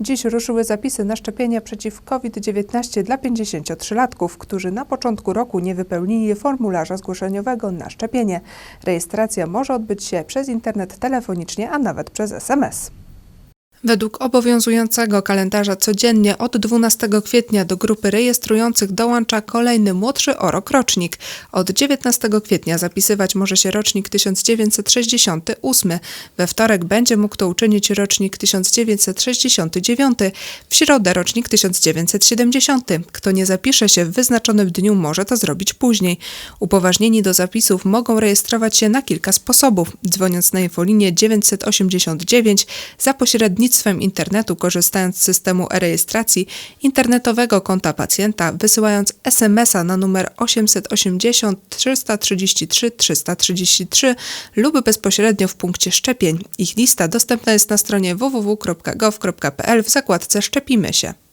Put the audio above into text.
Dziś ruszyły zapisy na szczepienia przeciw COVID-19 dla 53-latków, którzy na początku roku nie wypełnili formularza zgłoszeniowego na szczepienie. Rejestracja może odbyć się przez internet, telefonicznie, a nawet przez SMS. Według obowiązującego kalendarza codziennie od 12 kwietnia do grupy rejestrujących dołącza kolejny młodszy o rok rocznik. Od 19 kwietnia zapisywać może się rocznik 1968. We wtorek będzie mógł to uczynić rocznik 1969. W środę rocznik 1970. Kto nie zapisze się w wyznaczonym dniu może to zrobić później. Upoważnieni do zapisów mogą rejestrować się na kilka sposobów, dzwoniąc na infolinię 989 za pośrednictwem internetu, korzystając z systemu e-rejestracji, internetowego konta pacjenta, wysyłając SMS-a na numer 880 333 333 lub bezpośrednio w punkcie szczepień. Ich lista dostępna jest na stronie www.gov.pl w zakładce Szczepimy się.